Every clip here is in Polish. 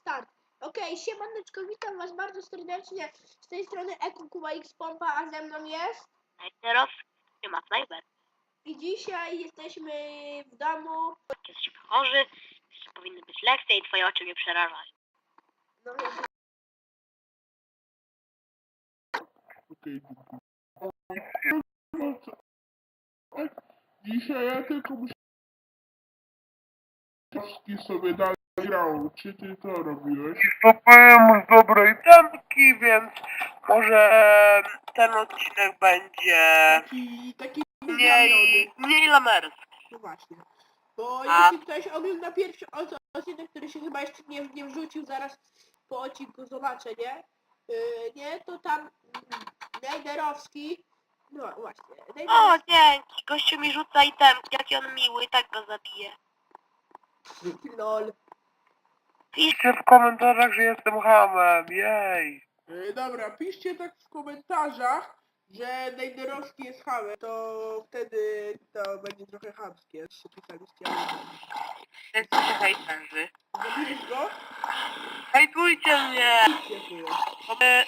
Start. Okej, siemaneczko, witam was bardzo serdecznie. Z tej strony Eku Kuba X Pompa, a ze mną jest. Nie ma snajper. I dzisiaj jesteśmy w domu. Jesteśmy chorzy, jeszcze powinny być lekcje i twoje oczy mnie przerażają. No. Dzisiaj ja tylko muszę sobie dalej grał. Czy ty to robiłeś? Zdobyłem z dobrej temki, więc może ten odcinek będzie taki, taki mniej, mniej lamerski. No właśnie. Bo A- jeśli ktoś ogląda pierwszy odcinek, który się chyba jeszcze nie, nie wrzucił, zaraz po odcinku zobaczę, nie? Yy, nie, to tam mm, Nejderowski, no właśnie, O, Nejderowski, dzięki. Gościu mi rzuca itemki, jaki on miły, i tak go zabije. lol. Piszcie w komentarzach, że jestem hamem, jej. Yy, dobra, piszcie tak w komentarzach, że Nejderowski jest hamem, to wtedy to będzie trochę chamskie, że pisaliście. Jesteście hejterzy. Zabiłeś go? Hejtujcie mnie, Dziękuję. bo, my,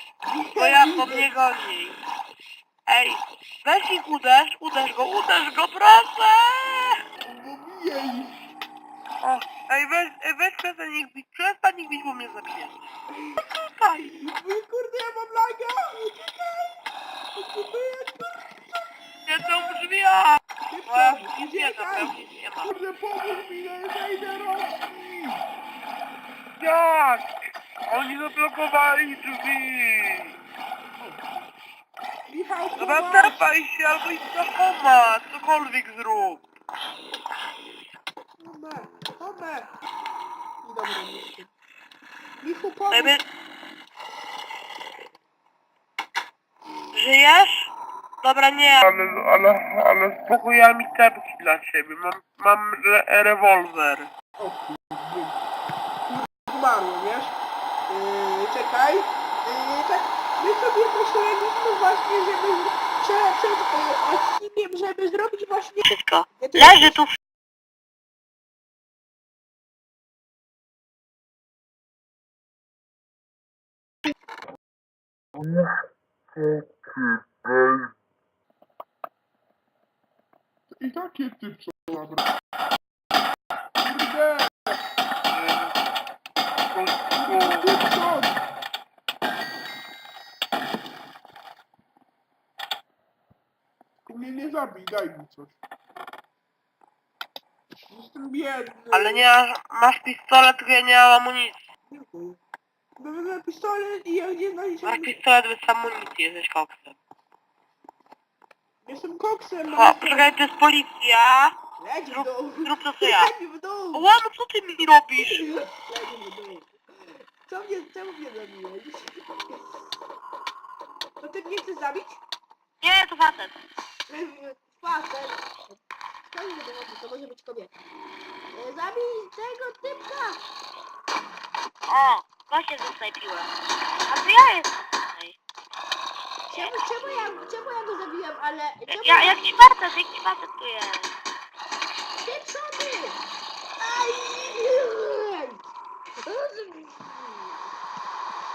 bo ja po mnie goni. Ej, weź ich uderz, uderz go, uderz go, proszę! O, ej, weź, weź przestań ich bić, przestań ich bić, bo mnie zabije. Czekaj. Wy, Kurde, ja mam laga! Uciekaj! Uciekaj! Siedzą w drzwiach! Szybko! O, nic nie Uciekaj! nic nie ma. Kurde, pomóż mi, Nejderowski! Jak? Oni zablokowali drzwi! Michał, Dobra, pomóż! tepaj się albo idź do koma, cokolwiek zrób. Tomę, Tomę! Dobra, nie Michu, pomóż! Żyjesz? Dobra, nie. Ale, ale, ale spokój, ja mi tepki dla ciebie. Mam, mam re rewolwer. O kurde. Umarło, wiesz? Yy, czekaj. Yy, tak, my sobie pośredniliśmy właśnie, żeby przed, przed yy, odcinkiem, żeby zrobić właśnie... Wszystko. Leży tu I takie typ co dobra. Kurde! Ty mnie nie zabij, daj mi coś. Jestem biedny. Ale nie, masz pistolet, tylko ja nie mam amunicji. Dziękuję. Wezmę pistolet i ja nie znajdę Masz pistolet bez amunicji, jesteś koksem. Jestem koksem, O, poczekaj, to jest policja. Leć w Zrób, dół. zrób to co ja. Leć w dół. Ła, no co ty mi robisz? Leć w dół. Co mnie, czemu mnie zabiłeś? To ty mnie chcesz zabić? Nie, to facet. Facet. Kto mi wydaje, to może być kobieta. E, Zabij tego typka! O, goście zasnajpiłem. A to ja jestem tutaj. Czemu, czemu, ja, czemu ja go zabiłem, ale... Czemu Ja, jak ci facet, jak ci facet tu jest. Ty przody! Aj!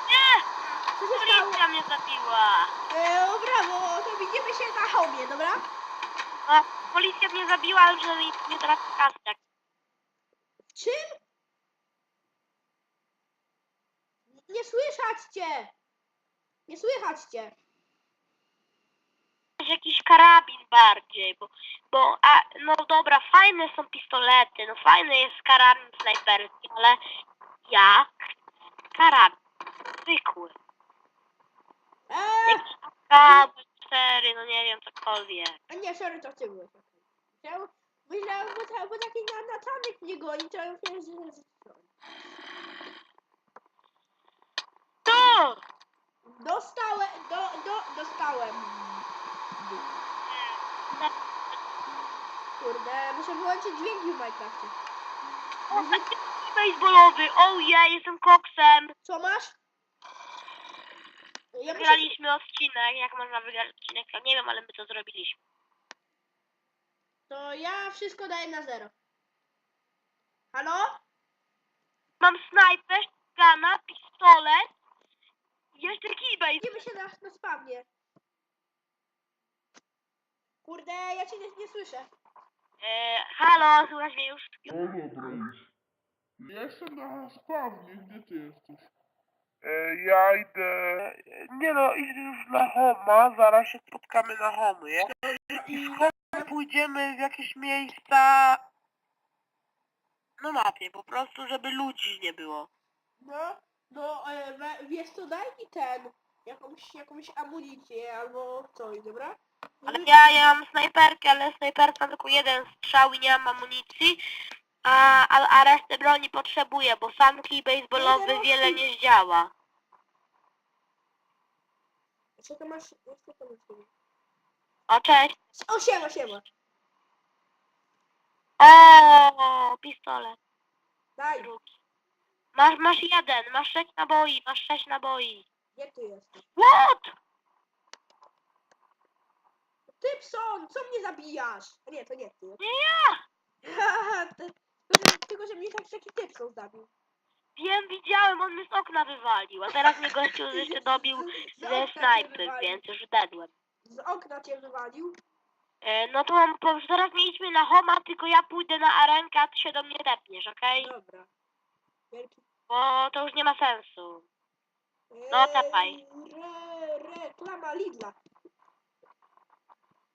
Nie! Co się stało? Policja mnie zabiła. E, o brawo, to widzimy się na homie, dobra? No, policja mnie zabiła, przynajmniej mnie teraz kastek. W czym? Nie słychać cię! Nie słychać cię! Jakiś karabin bardziej, bo, bo, a, no dobra, fajne są pistolety, no fajny jest karabin snajperski, ale jak karabin zwykły, Eee! jakiś AK-4, no nie wiem, cokolwiek. A nie, sorry, to ty byłeś. Myślałem, bo, ta, bo taki na, natanek mnie goni, to ja myślałem, że... że- Tu! Dostałem, do, do, dostałem. Kurde, muszę wyłączyć dźwięki w Minecrafcie. O, taki baseballowy, oh yeah, jestem koksem. Co masz? Ja muszę... Wygraliśmy odcinek, jak można wygrać odcinek, to nie wiem, ale my to zrobiliśmy. To ja wszystko daję na zero. Halo? mam snajper, gana, pistolet jeszcze kibej. Widzimy się na, na spawnie. Kurde, ja cię nie, nie słyszę. E, halo, słychać mnie już? No dobra już. Jestem na spawnie, gdzie ty jesteś? E, ja idę... Nie no, idę już na Homa, zaraz się spotkamy na Homie. I w Homie pójdziemy w jakieś miejsca... Na mapie, po prostu, żeby ludzi nie było. No, no, e, we, wiesz co, daj mi ten, jakąś, jakąś amunicję albo coś, dobra? Ale ja, ja mam snajperkę, ale snajperka ma tylko jeden strzał i nie mam amunicji. A, a, a resztę broni potrzebuję, bo sam kij baseballowy wiele nie zdziała. Co to masz, co to masz? O, cześć. O, siema, siema. O, pistolet Daj, drugi. Masz, masz jeden, masz sześć naboi, masz sześć naboi. gdzie ty jesteś? What? Typson, co mnie zabijasz? A nie, to nie ty. Nie ja! Ty- tylko, że, tylko, że mnie tak taki Typson zabił. Wiem, widziałem, on mnie z okna wywalił, a teraz mnie gościu jeszcze dobił Z ze cię snajpy, wywalił. więc już dedłem. Z okna cię wywalił. E, no to po, teraz nie idźmy na homa, tylko ja pójdę na arenkę, a ty się do mnie tepniesz, okej? Dobra. Wielki. Bo to już nie ma sensu. No, tepaj. Eee, Re, reklama Lidla.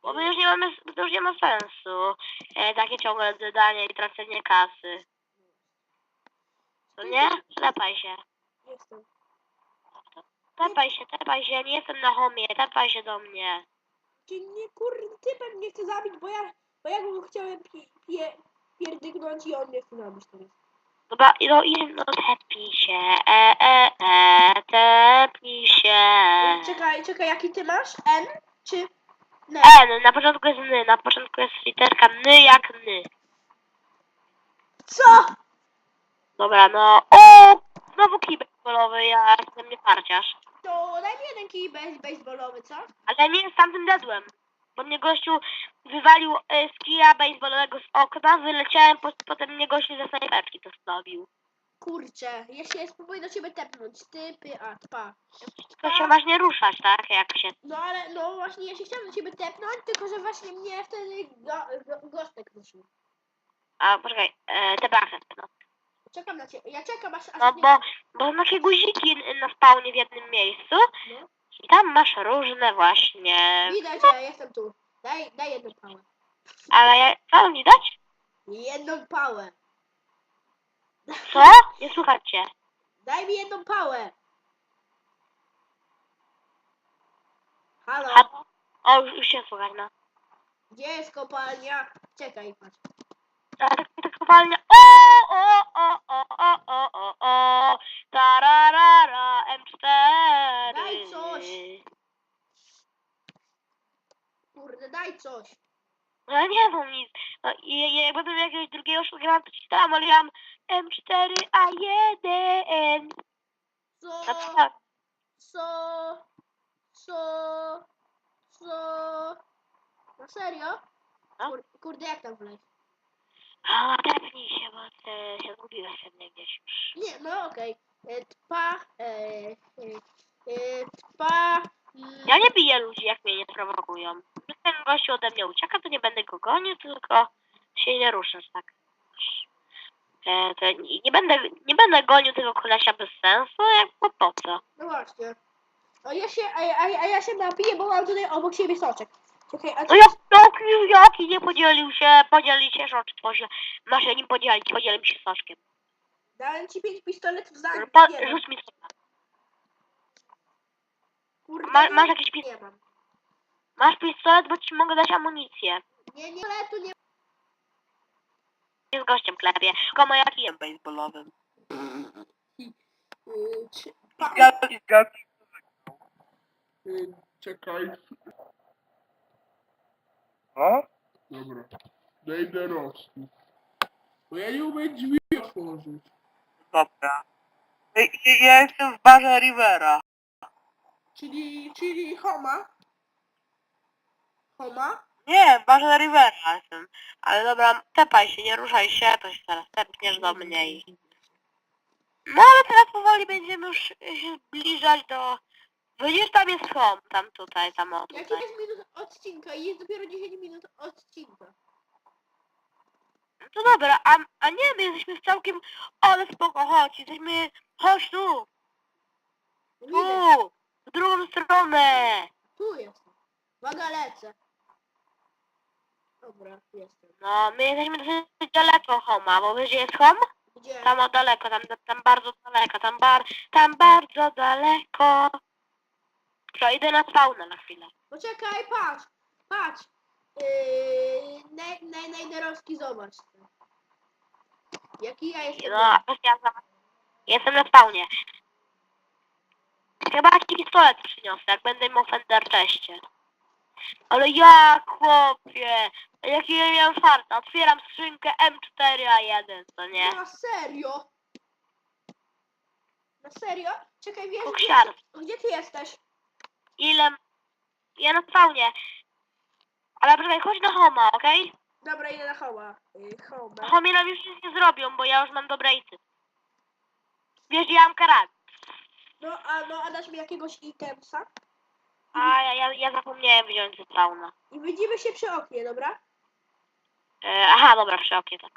Bo my już nie mamy, to już nie ma sensu. E, takie ciągłe zadania i tracenie kasy. To nie? Tepaj się. Jestem. Tepaj się, tepaj się, nie jestem na homie, tepaj się do mnie. Czy nie kurde typem mnie chce zabić, bo ja, bo ja go chciałem pie, pie, pierdygnąć i on mnie chce zabić teraz. Dobra, no i no tepnij się, e, e, e, tepnij się. Czekaj, czekaj, jaki ty masz? N czy N? N, na początku jest ny, na początku jest literka ny jak ny. Co? Dobra, no, o, znowu kij baseballowy, ja jestem nie parciarz. To daj mi jeden kij base, baseballowy, co? Ale nie jest tamtym dedłem. Bo mnie gościu wywalił e, z kija baseballowego z okna, wyleciałem, po, potem mnie gościu ze snajperki to stawił. Kurczę, ja się spróbuję do ciebie tepnąć. Typy, a, pa. To się masz nie ruszać, tak? Jak się... No ale, no właśnie, ja się chciałem do ciebie tepnąć, tylko że właśnie mnie wtedy go, go, gostek ruszył. A, poczekaj, e, te no. Czekam na ciebie, ja czekam aż... aż No mnie- bo, bo są takie guziki na spawnie w jednym miejscu No. I tam masz różne właśnie... Widać, że jestem tu. Daj, daj jedną pałę. Ale ja... Co ci dać? Jedną pałę. Co? Nie słychać cię. Daj mi jedną pałę. Halo, A, o, już, już się słychać, no. gdzie jest kopalnia? Czekaj, patrz. A tak, tak kopalnia. O, o, o, o, o, o, o, o, tararara, M4. Daj coś. Kurde, daj coś. No ja nie mam nic. No, i, i jak będę miał jakiegoś drugiego szlugana, to ci dam, ale ja mam M4A1. Co? Co tak? Co? Co? Co? Na serio? No. Kur, kurde, jak tam wleźć? A, tepnij się, bo ty się zgubiłeś pewnie gdzieś już. Nie, no okej. E, Tpa, e, e, e, tpa, mm, Ja nie biję ludzi, jak mnie nie prowokują. Ten gościu ode mnie ucieka, to nie będę go gonił, tylko się nie ruszę, tak. E, to nie, nie będę, nie będę gonił tego kolesia bez sensu, jak bo po co? No właśnie. A ja się, a, a, a ja się napiję, bo mam tutaj obok siebie soczek. Czekaj, a No co? jak jaki, jaki nie podzielił się, podzieli się soczkiem, się, masz się nim podzielić, podzielim się soczkiem. Dałem ci pięć pistoletów za Po, mam. rzuć mi soczka. Kurde, Ma, masz jakiś pis... Masz pistolet, bo ci mogę dać amunicję. Nie, nie, ale tu nie Nie z gościem klepie. Tylko moja kijem baseballowym. Yy, czy, pa, Zgadza, zgadza. Y, Czekaj. O? Dobra. Dejdę rosty. Bo ja nie umiem drzwi otworzyć. Dobra. Ja, ja jestem w barze Rivera. czyli, czyli Homa. Homa? Nie, w barze Rivera jestem. Ale dobra, tepaj się, nie ruszaj się, to się teraz tepniesz do mnie i... powoli będziemy już się zbliżać do... Widzisz, tam jest home, tam tutaj, tam o Jaki tutaj. jest minut odcinka? Jest dopiero 10 minut odcinka. No dobra, a, a nie, my jesteśmy w całkiem... Ale spoko, chodź, jesteśmy... Chodź tu, Widzę, tu, w drugą stronę. tu jestem. Uwaga, lecę. Dobra, jestem. No, my jesteśmy dosyć daleko homa, bo wiesz, gdzie jest home? Gdzie? Tam o daleko, tam, tam bardzo daleko, tam bar, tam bardzo daleko. Co, idę na spawnę na chwilę. Poczekaj, patrz, patrz. Yy, naj, naj, najderowski, zobacz. Jaki ja jestem. No, ja za- jestem na spawnie. Chyba ci pistolet przyniosę, jak będę miał Fender czeście. Ale ja, chłopie, jaki ja miałem farta. Otwieram skrzynkę M4A1, co nie? Na serio? Na serio? Czekaj, wiesz, gdzie, Koksiarz. gdzie ty jesteś? Ile... Ja na spawnie. Ale poczekaj, chodź na homa, okej? Dobra, idę na hoła. Home. Okay? Homie nam już nic nie zrobią, bo ja już mam dobre ity. Wiesz, ja mam karabin. No, a, no, a dasz mi jakiegoś itemsa? A ja, ja, ja zapomniałem wziąć ze spawna. I widzimy się przy oknie, dobra? E, aha, dobra, przy oknie tak.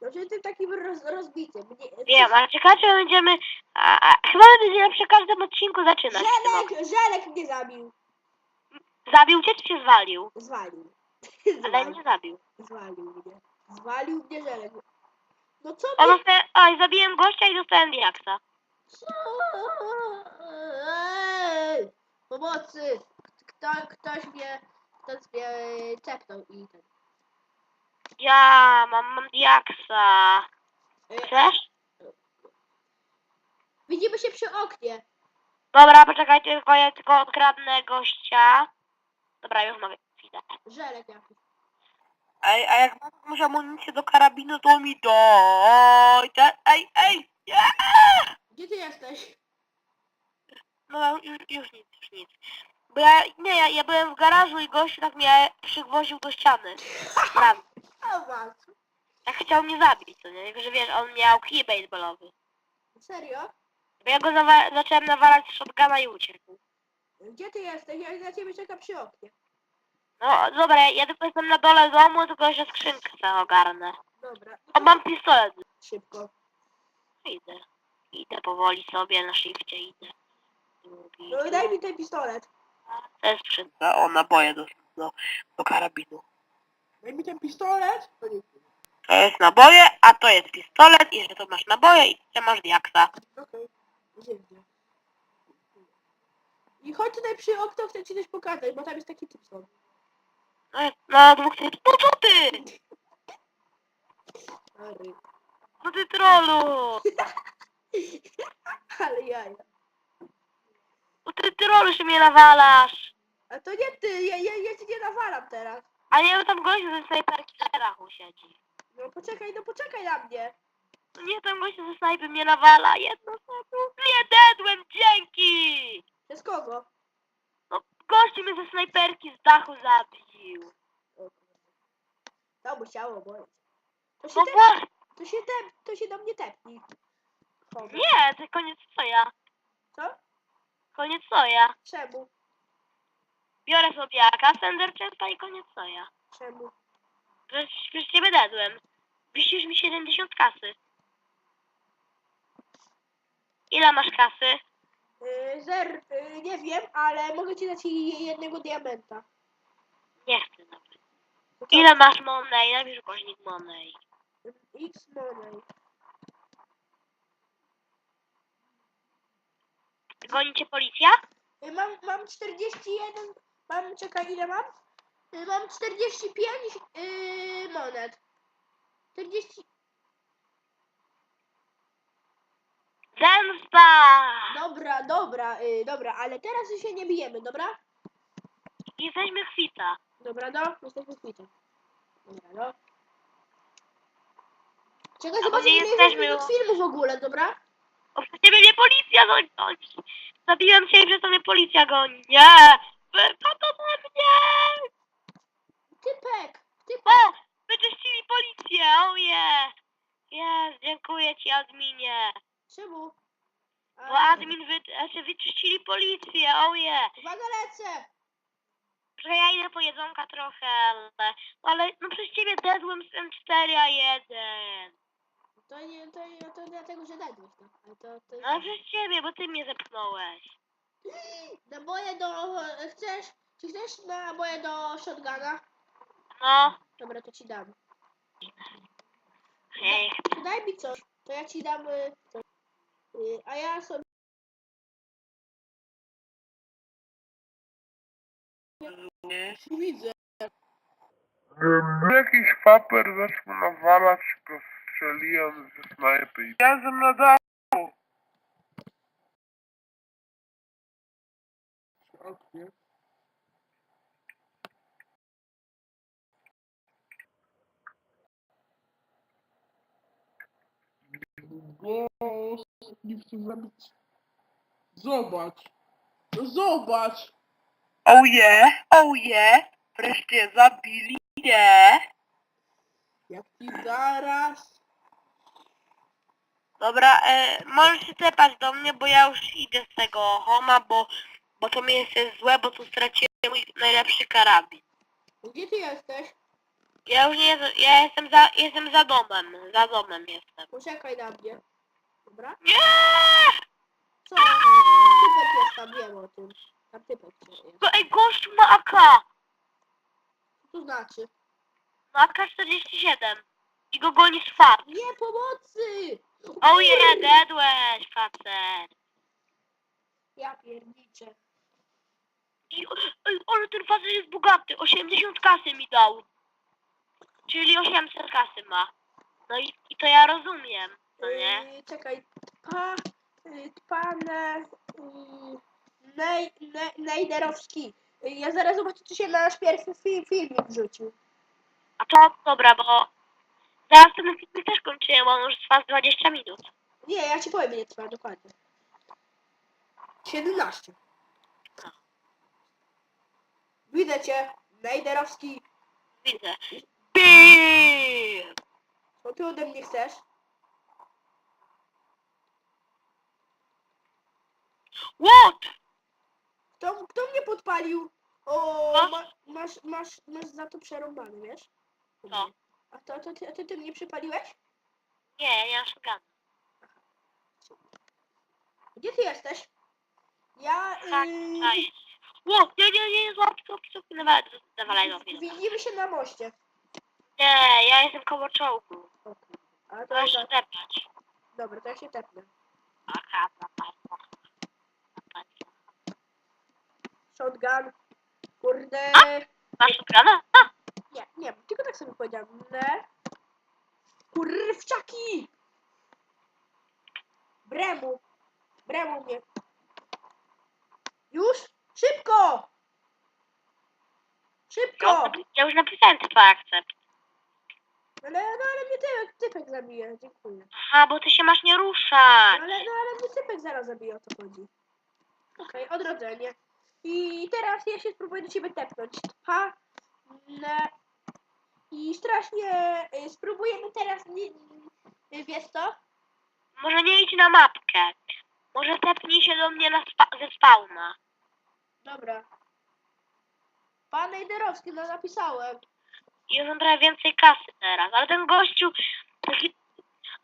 No, że ty taki roz, rozbity. Mnie, Wiem, ale ciekawe będziemy... A, a, chyba będziemy przy każdym odcinku zaczynać. Żelek. Żelek mnie zabił. Zabił cię czy cię zwalił? Zwalił. Ale Zwalił, mnie zabił. zwalił mnie. Zwalił mnie Żelek. No co O, mnie... dostałem... Oj, zabiłem gościa i dostałem diaksa. Co? Pomocy! Kto, ktoś mnie... Ktoś mnie cepnął i ten... Ja mam, mam diaksa. Ej, Chcesz? Widzimy się przy oknie. Dobra, poczekaj, tylko ja tylko odkradnę gościa. Dobra, już mogę. Idę. Żelek jakiś. Ej, a jak masz amunicję do karabinu, to mi. Te- Ej, ej! Nie! Gdzie ty jesteś? No już, już nic, już nic. Bo ja, nie, ja, ja byłem w garażu i gościu tak mnie przygwoził do ściany. Was. Tak chciał mnie zabić, co nie? Tylko, że wiesz, on miał kij baseballowy. Serio? Bo ja go zawa- zacząłem nawalać z shotguna i uciekł. Gdzie ty jesteś? Ja na ciebie czekam przy oknie. No dobra, ja, tylko jestem na dole domu, tylko jeszcze skrzynkę sobie ogarnę. Dobra. No O, mam pistolet. Szybko. Idę. Idę powoli sobie na shifcie, idę. No i daj mi ten pistolet. To jest przy... O, naboje do, do, do karabinu. Daj mi ten pistolet. To nie. To jest naboje, a to jest pistolet i że to masz naboje i że masz diaksa. Okej. Dziękuję. I chodź tutaj przy okno, chcę ci coś pokazać, bo tam jest taki typ. No, no dwóch ty... No co ty? Sorry. No ty trolu! Ale jaja. No ty trolu się mnie nawalasz! A to nie ty, ja, ja, ja ci nie nawalam teraz. A nie, tam gościu ze snajperki na rachu siedzi. No poczekaj, no poczekaj na mnie. Nie, tam gościu ze snajpy mnie nawala. Jedno sekund. Nie dedłem, dzięki! Przez kogo? No gościu mnie ze snajperki z dachu zabił. To musiało boleć. To się, No tep, właśnie. to się, tep, to się do mnie tepnij. Kogo? Nie, to koniec soja. Co? Koniec soja. Czemu? Biorę sobie jaka, sender częsta i koniec soja. Czemu? Przecież przecież ciebie dedłem. Wisisz mi 70 kasy. Ile masz kasy? Yy, zer, yy, nie wiem, ale mogę ci dać je- jednego diamenta. Nie chcę nawet. To co? Ile masz monej? Napisz ukośnik monej. X money. Goni cię policja? Y, Mam, mam 41, mam, czekaj, ile mam? Y, Mam 45 yy, monet. 40, Zemsta! dobra, dobra, y, dobra, ale teraz się nie bijemy, dobra? Jesteśmy chwita. Dobra, no, jesteśmy kwitem. Dobra, no. Czekaj, A bo zobaczę, nie ile jesteśmy, jest bo- minut filmu w ogóle, dobra? O, ciebie mnie policja goni. Zabiłem się i przez to mnie policja goni. Nie! Wypadł ode mnie! Typek, typek. O! Wyczyścili policję! O je! Jest, dziękuję ci adminie. Czemu? Bo admin wy, znaczy wyczyścili policję, oje. Uwaga, lecę! Że ja idę po jedzonka trochę, ale... Ale no przez ciebie dedłem z M4 a 1. To nie, to, nie, to dlatego, że dajesz to. Ale to, to No przez ciebie, bo ty mnie zepchnąłeś. Naboje do... Chcesz? Czy chcesz naboje do shotguna? No. Dobra, to ci dam. Hej, To daj mi coś. To ja ci dam... y. Y, A ja sobie... Nie. Widzę. Jakiś paper zaczął nawalać, go strzeliłem ze snajpy. i- Ja jestem na dachu. Głos nie chcę zabić. Zobacz. No zobacz. Oh yeah, oh yeah. Wreszcie zabili mnie. Jak ci zaraz... Dobra, e, możesz się tepać do mnie, bo ja już idę z tego homa, bo, bo to mi jest złe, bo tu straciłem mój najlepszy karabin. Gdzie ty jesteś? Ja już nie jestem, ja jestem za, jestem za domem, za domem jestem. Poczekaj na mnie. Dobra? Nie! Co? Typek jest tam, wiem o tym. Tam typek jest. Go- Ej, gościu ma AK! Co to znaczy? Ma AK-47 i go goni swat. Nie, pomocy! O je, dedłeś, facet. Ja pierniczę. I, ale ten facet jest bogaty, 80 kasy mi dał. Czyli 800 kasy ma. No i, i to ja rozumiem, no nie? Yy, czekaj. Pa... Yy, pane... Yy, nej, nej, Nejderowski. Yy, ja zaraz zobaczę, czy się nasz pierwszy film, filmik wrzucił. A to dobra, bo zaraz ten film też kończyłem, on już trwa z 20 minut. Nie, ja ci powiem, ile trwa dokładnie. 17. Widzę cię, Nejderowski. Widzę. Bim! Co ty ode mnie chcesz? What? Kto, kto mnie podpalił? O, Co? ma, masz, masz, masz za to przerąbane, wiesz? Co? A to, to, ty, a ty, ty mnie przypaliłeś? Nie, ja mam shotguna. Gdzie ty jesteś? Ja... Tak, Yy, tak. Ło, nie, nie, nie, złap, złap, złap, nawalaj do mnie. widzimy się na moście. Nie, ja jestem koło czołgu. O kurde. Ale to Możesz tepać. Dobra, to ja się tepnę. Aha, aha, aha. Shotgun. Kurde. Masz shotguna? A, Nie, nie, tylko tak sobie powiedziałem. Ne. Kurwczaki! Bremu. Bremu mnie. Już? Szybko! Szybko! ja, już napisałem typa akcept. Ale, no ale mnie typek, typek zabije, dziękuję. Aha, bo ty się masz nie ruszać. Ale, no ale mnie typek zaraz zabije, o to chodzi. Okej, odrodzenie. I teraz ja się spróbuję do ciebie tepnąć. Ha, ne. I strasznie y, spróbujemy teraz, nie, y, wiesz co? Może nie idź na mapkę. Może tepnij się do mnie na spa- ze spawna. Dobra. Pan Ejderowski, no napisałem. Już mam trochę więcej kasy teraz. Ale ten gościu taki...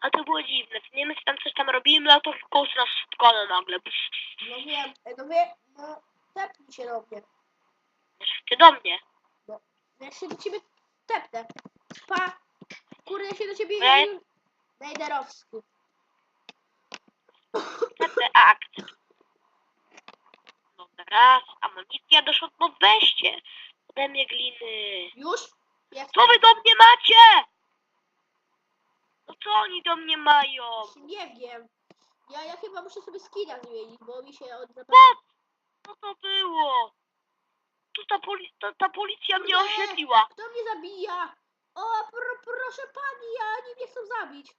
A to było dziwne. Nie my tam coś tam robimy, a to w nas szkoły nagle. No wiem, e, no wiem, no tepnij się do mnie. Ty do mnie. Ja się do ciebie tepnę. Pa! Kurde, ja się do ciebie... Ej. Nejderowski. Tepę akt. Dobra, raz. Amunicja doszła. No weźcie. Ode mnie gliny. Już? Jak Co wy do mnie macie? No co oni do mnie mają? Nie wiem. Ja, ja chyba muszę sobie skina zmienić, bo mi się od Co? Co to było? Tu ta, poli ta, ta policja mnie Nie. oślepiła. Kto mnie zabija? O, pro, proszę pani, ja oni mnie chcą zabić.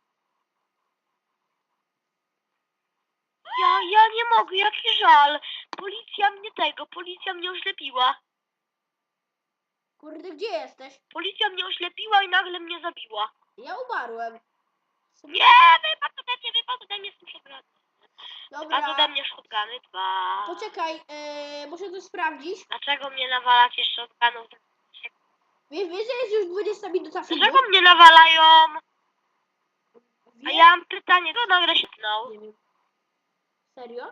Ja, ja nie mogę, jaki żal. Policja mnie tego, policja mnie oślepiła. Kurde, gdzie jesteś? Policja mnie oślepiła i nagle mnie zabiła. Ja umarłem. Nie, wypadł ode mnie, wypadł ode mnie z tym przegranym. A Dobra, mnie shotguny dwa. poczekaj, e, muszę to sprawdzić. Dlaczego mnie nawalacie shotgunów? Wiesz, wiesz, że jest już 20 minuta filmu? Dlaczego mnie nawalają? A ja mam pytanie, kto nagle się tnął? Nie wiem. Serio?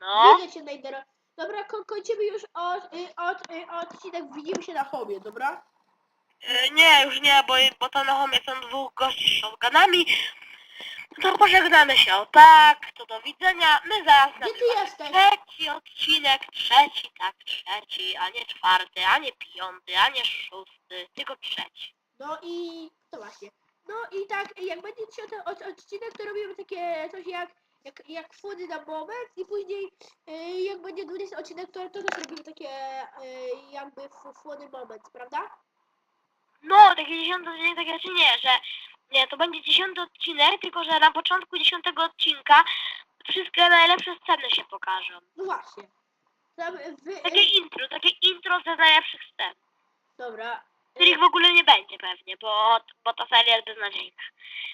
No. Widzę cię, Najdero. Dobra, ko kończymy już od, y, od, y, odcinek. Widzimy się na hobie, dobra? E, Nie, już nie, bo, bo to na homie są dwóch gości z shotgunami. To pożegnamy się tak, to do widzenia. My zaraz Gdzie ty nagrywamy jesteś? trzeci odcinek, trzeci, tak, trzeci, a nie czwarty, a nie piąty, a nie szósty, tylko trzeci. No i to właśnie. No i tak, jak będzie dzisiaj ten od, odcinek, to robimy takie coś jak, jak, jak funy na moment i później y, jak będzie 20 odcinek, to, to też robimy takie y, jakby f- funy moment, prawda? No, taki dziesiąty odcinek, takie czy nie, że nie, to będzie dziesiąty odcinek, tylko że na początku dziesiątego odcinka wszystkie najlepsze sceny się pokażą. No właśnie. Tam, wy, Takie intro, takie intro ze najlepszych scen. dobra. których w ogóle nie będzie pewnie, bo, bo ta seria jest beznadziejna.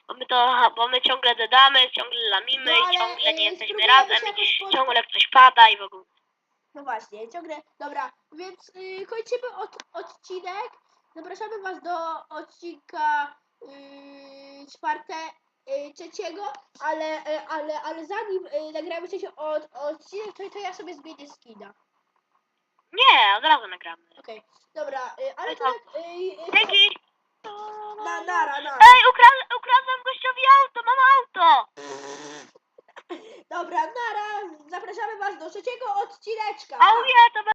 Bo my to, bo my ciągle dodamy, ciągle lamimy No, ale, i ciągle nie y, jesteśmy spróbujemy razem się jakoś i pod- ciągle ktoś pada i w ogóle. No właśnie, ciągle. Dobra, więc y, kończymy od, odcinek. Zapraszamy Was do odcinka czwarte, y, trzeciego, ale, y, ale, ale zanim y, nagramy trzeci od, odcinek, to, to ja sobie zmienię skina. Nie, od razu nagramy. Okej, dobra, y, ale to No. tak. Y, y, Dzięki! na, nara, nara. Ej, ukra- ukradłem gościowi auto, mam auto! Dobra, nara. Zapraszamy Was do trzeciego odcineczka. Pa. nie, to